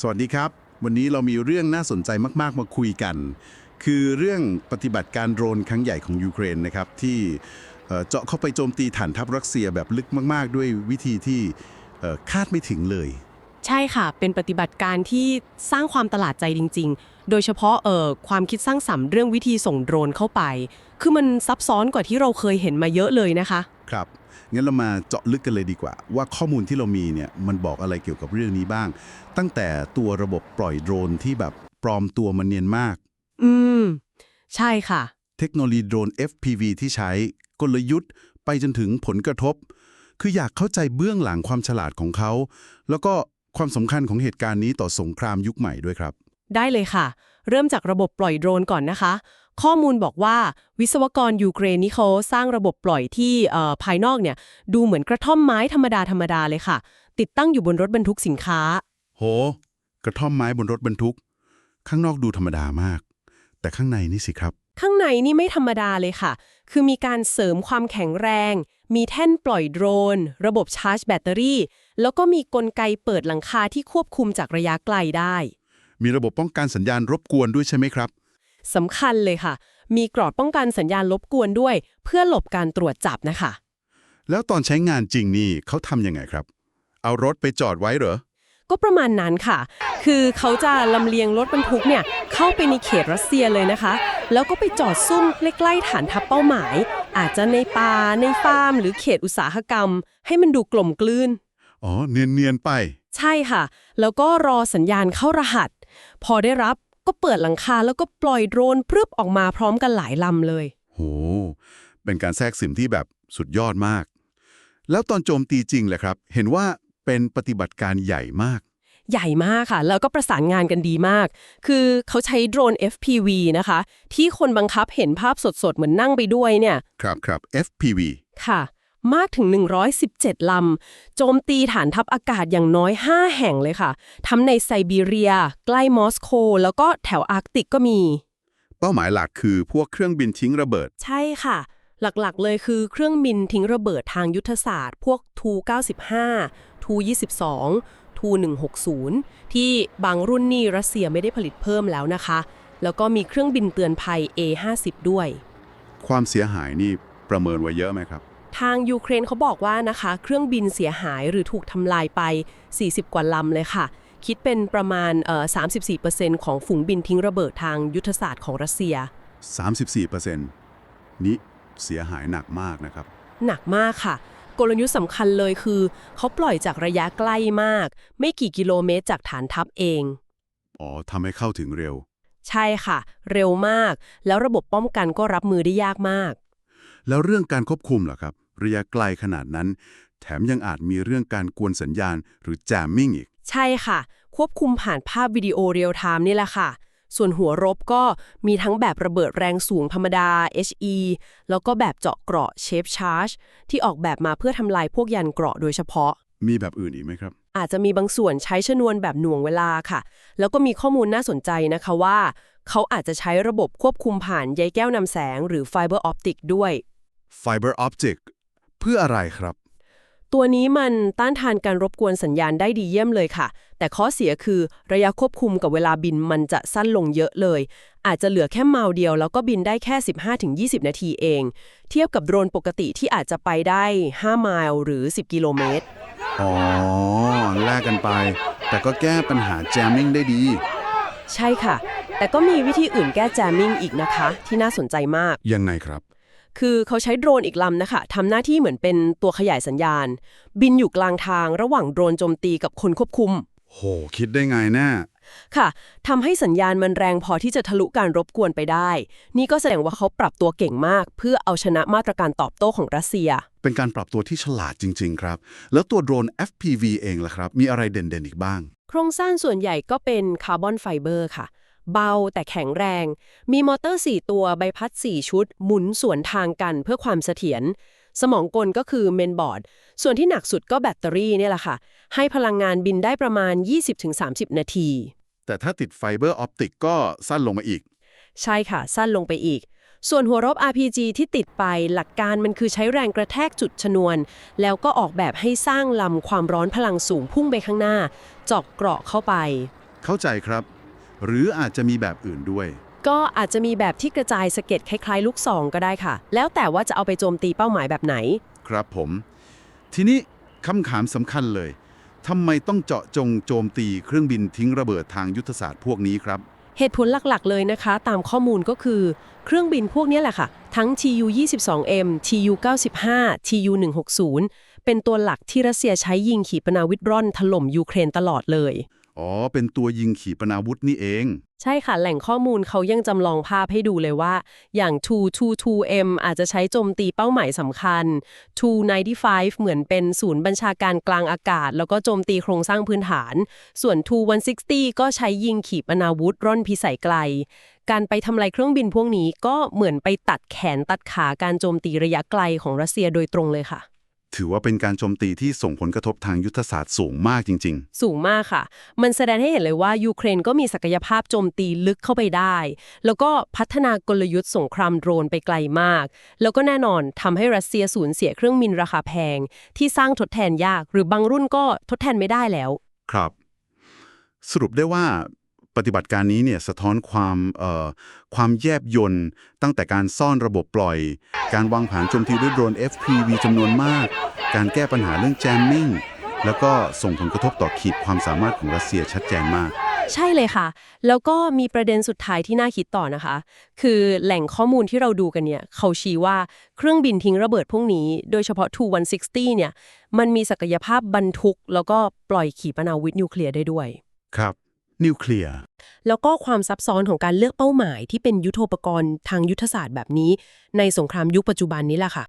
สวัสดีครับ วันนี้เรามีเรื่องน่าสนใจมาก ๆ มาคุยกัน คือเรื่องปฏิบัติการโดรนครั้งใหญ่ของยูเครนนะครับ ที่เจาะเข้าไปโจมตีฐานทัพรัสเซียแบบลึกมาก ๆ ด้วยวิธีที่คาดไม่ถึงเลย ใช่ค่ะ เป็นปฏิบัติการที่สร้างความตลาดใจจริง ๆ โดยเฉพาะเอ่อความคิดสร้างสรรค์เรื่องวิธีส่งโดรนเข้าไป คือมันซับซ้อนกว่าที่เราเคยเห็นมาเยอะเลยนะคะ ครับงั้นเรามาเจาะลึกกันเลยดีกว่า ว่าข้อมูลที่เรามีเนี่ยมันบอกอะไรเกี่ยวกับเรื่องนี้บ้าง ตั้งแต่ตัวระบบปล่อยโดรนที่แบบปลอมตัวมันเนียนมาก อืม ใช่ค่ะ เทคโนโลยีโดรน FPV ที่ใช้กลยุทธ์ ไปจนถึงผลกระทบ คืออยากเข้าใจเบื้องหลังความฉลาดของเขา แล้วก็ความสำคัญของเหตุการณ์นี้ต่อสงครามยุคใหม่ด้วยครับ ได้เลยค่ะ เริ่มจากระบบปล่อยโดรนก่อนนะคะ ข้อมูลบอกว่าวิศวกรยูเครนนี่เขาสร้างระบบปล่อยที่เอ่อภายนอกเนี่ยดูเหมือนกระท่อมไม้ธรรมดาธรรมดาเลยค่ะ ติดตั้งอยู่บนรถบรรทุกสินค้า โห กระท่อมไม้บนรถบรรทุก ข้างนอกดูธรรมดามาก แต่ข้างในนี่สิครับ ข้างในนี่ไม่ธรรมดาเลยค่ะ คือมีการเสริมความแข็งแรง มีแท่นปล่อยโดรน ระบบชาร์จแบตเตอรี่ แล้วก็มีกลไกเปิดหลังคาที่ควบคุมจากระยะไกลได้ มีระบบป้องกันสัญญาณรบกวนด้วยใช่ไหมครับ สำคัญเลยค่ะ มีกรอดป้องกันสัญญาณรบกวนด้วย เพื่อหลบการตรวจจับนะคะ แล้วตอนใช้งานจริงนี่เขาทำยังไงครับ เอารถไปจอดไว้เหรอ ก็ประมาณนั้นค่ะ คือเขาจะลำเลียงรถบรรทุกเนี่ยเข้าไปในเขตรัสเซียเลยนะคะ แล้วก็ไปจอดซุ่มใกล้ๆฐานทัพเป้าหมาย อาจจะในป่าในฟาร์ม หรือเขตอุตสาหกรรม ให้มันดูกลมกลืน อ๋อ เนียนๆไป ใช่ค่ะ แล้วก็รอสัญญาณเข้ารหัส พอได้รับ ก็เปิดหลังคาแล้วก็ปล่อยโดรนพรึบออกมาพร้อมกันหลายลำเลย โห เป็นการแทรกสิมที่แบบสุดยอดมาก แล้วตอนโจมตีจริงแหละครับ เห็นว่าเป็นปฏิบัติการใหญ่มาก ใหญ่มากค่ะ แล้วก็ประสานงานกันดีมาก คือเขาใช้โดรน FPV นะคะ ที่คนบังคับเห็นภาพสดๆ เหมือนนั่งไปด้วยเนี่ย ครับครับ FPV ค่ะ มากถึง 117 ลำ โจมตีฐานทัพอากาศอย่างน้อย 5 แห่งเลยค่ะ ทั้งในไซบีเรีย ใกล้มอสโก แล้วก็แถวอาร์กติกก็มี เป้าหมายหลักคือพวกเครื่องบินทิ้งระเบิด ใช่ค่ะ หลักๆ เลยคือเครื่องบินทิ้งระเบิดทางยุทธศาสตร์ พวกทู95ทู22ทู160 ที่บางรุ่นนี่รัสเซียไม่ได้ผลิตเพิ่มแล้วนะคะ แล้วก็มีเครื่องบินเตือนภัย A50 ด้วย ความเสียหายนี่ประเมินไว้เยอะไหมครับ ทางยูเครนเขาบอกว่านะคะ เครื่องบินเสียหายหรือถูกทำลายไป 40 กว่าลำเลยค่ะ คิดเป็นประมาณเอ่อ34%ของฝูงบินทิ้งระเบิดทางยุทธศาสตร์ของรัสเซีย 34%นี่เสียหายหนักมากนะครับ หนักมากค่ะ กลยุทธ์สำคัญเลยคือ เขาปล่อยจากระยะใกล้มาก ไม่กี่กิโลเมตรจากฐานทัพเอง อ๋อทำให้เข้าถึงเร็ว ใช่ค่ะ เร็วมาก แล้วระบบป้องกันก็รับมือได้ยากมาก แล้วเรื่องการควบคุมล่ะครับ ระยะไกลขนาดนั้น แถมยังอาจมีเรื่องการกวนสัญญาณหรือแจมมิ่งอีก ใช่ค่ะ ควบคุมผ่านภาพวิดีโอเรียลไทม์นี่แหละค่ะ ส่วนหัวรบก็มีทั้งแบบระเบิดแรงสูงธรรมดา HE แล้วก็แบบเจาะเกราะ Shape Charge ที่ออกแบบมาเพื่อทำลายพวกยันเกราะโดยเฉพาะ มีแบบอื่นอีกไหมครับอาจจะมีบางส่วนใช้ชนวนแบบหน่วงเวลาค่ะ แล้วก็มีข้อมูลน่าสนใจนะคะว่า เขาอาจจะใช้ระบบควบคุมผ่านใยแก้วนำแสง หรือไฟเบอร์ออปติกด้วย Fiber Optic เพื่ออะไรครับ ตัวนี้มันต้านทานการรบกวนสัญญาณได้ดีเยี่ยมเลยค่ะ แต่ข้อเสียคือระยะควบคุมกับเวลาบินมันจะสั้นลงเยอะเลย อาจจะเหลือแค่ไมล์เดียวแล้วก็บินได้แค่ 15-20 นาทีเอง เทียบกับโดรนปกติที่อาจจะไปได้ 5 ไมล์หรือ 10 กิโลเมตร อ๋อ แลกกันไป แต่ก็แก้ปัญหาแจมมิ่งได้ดี ใช่ค่ะ แต่ก็มีวิธีอื่นแก้แจมมิ่งอีกนะคะ ที่น่าสนใจมาก ยังไงครับ คือเขาใช้โดรนอีกลำนะคะทำหน้าที่เหมือนเป็นตัวขยายสัญญาณ บินอยู่กลางทางระหว่างโดรนโจมตีกับคนควบคุม โห คิดได้ไงแน่ค่ะทำให้สัญญาณมันแรงพอที่จะทะลุการรบกวนไปได้ นี่ก็แสดงว่าเขาปรับตัวเก่งมาก เพื่อเอาชนะมาตรการตอบโต้ของรัสเซีย เป็นการปรับตัวที่ฉลาดจริง ๆ ครับ แล้วตัวโดรน FPV เองล่ะครับ มีอะไรเด่นๆอีกบ้าง โครงสร้างส่วนใหญ่ก็เป็นคาร์บอนไฟเบอร์ค่ะ เบาแต่แข็งแรง มีมอเตอร์ 4 ตัวใบพัด 4 ชุด หมุนสวนทางกันเพื่อความเสถียรสมองกลก็คือเมนบอร์ด ส่วนที่หนักสุดก็แบตเตอรี่เนี่ยแหละค่ะ ให้พลังงานบินได้ประมาณ 20-30 นาที แต่ถ้าติดไฟเบอร์ออปติกก็สั้นลงมาอีก ใช่ค่ะ สั้นลงไปอีก ส่วนหัวรบ RPG ที่ติดไปหลักการมันคือใช้แรงกระแทกจุดชนวน แล้วก็ออกแบบให้สร้างลำความร้อนพลังสูงพุ่งไปข้างหน้าเจอกเกราะเข้าไป เข้าใจครับ หรืออาจจะมีแบบอื่นด้วย ก็อาจจะมีแบบที่กระจายสะเก็ดคล้ายๆ ลูกซองก็ได้ค่ะ แล้วแต่ว่าจะเอาไปโจมตีเป้าหมายแบบไหน ครับผม ทีนี้คำถามสำคัญเลยทำไมต้องเจาะจงโจมตีเครื่องบินทิ้งระเบิดทางยุทธศาสตร์พวกนี้ครับ เหตุผลหลักๆ เลยนะคะ ตามข้อมูลก็คือ เครื่องบินพวกนี้แหละค่ะ ทั้ง Tu-22M Tu-95 Tu-160 เป็นตัวหลักที่รัสเซียใช้ยิงขีปนาวิตร่อนถล่มยูเครนตลอดเลย อ๋อ เป็นตัวยิงขีปนาวุธนี่เอง ใช่ค่ะ แหล่งข้อมูลเขายังจำลองภาพให้ดูเลยว่า อย่าง 222M อาจจะใช้โจมตีเป้าหมายสำคัญ 295 เหมือนเป็นศูนย์บัญชาการกลางอากาศ แล้วก็โจมตีโครงสร้างพื้นฐาน ส่วน 2160 ก็ใช้ยิงขีปนาวุธร่อนพิสัยไกล การไปทำลายเครื่องบินพวกนี้ก็เหมือนไปตัดแขนตัดขาการโจมตีระยะไกลของรัสเซียโดยตรงเลยค่ะ ถือว่าเป็นการโจมตีที่ส่งผลกระทบทางยุทธศาสตร์สูงมากจริง สูงมากค่ะ มันแสดงให้เห็นเลยว่ายูเครนก็มีศักยภาพโจมตีลึกเข้าไปได้ แล้วก็พัฒนากลยุทธ์สงครามโดรนไปไกลมาก แล้วก็แน่นอนทำให้รัสเซียสูญเสียเครื่องบินราคาแพง ที่สร้างทดแทนยาก หรือบางรุ่นก็ทดแทนไม่ได้แล้ว ๆ ครับ สรุปได้ว่า ปฏิบัติการนี้เนี่ยสะท้อนความเอ่อความแยบยลตั้งแต่การซ่อนระบบปล่อย การวางแผนโจมตีด้วยโดรน FPV จำนวนมาก การแก้ปัญหาเรื่องแจมมิ่งแล้วก็ส่งผลกระทบต่อขีดความสามารถของรัสเซียชัดเจนมาก ใช่เลยค่ะ แล้วก็มีประเด็นสุดท้ายที่น่าคิดต่อนะคะ คือแหล่งข้อมูลที่เราดูกันเนี่ย เขาชี้ว่าเครื่องบินทิ้งระเบิดพวกนี้ โดยเฉพาะ Tu-160 เนี่ย มันมีศักยภาพบรรทุก แล้วก็ปล่อยขีปนาวุธนิวเคลียร์ได้ด้วย ครับ นิวเคลียร์แล้วก็ความซับซ้อนของการเลือกเป้าหมายที่เป็นยุทโธปกรณ์ทางยุทธศาสตร์แบบนี้ ในสงครามยุคปัจจุบันนี้แหละค่ะ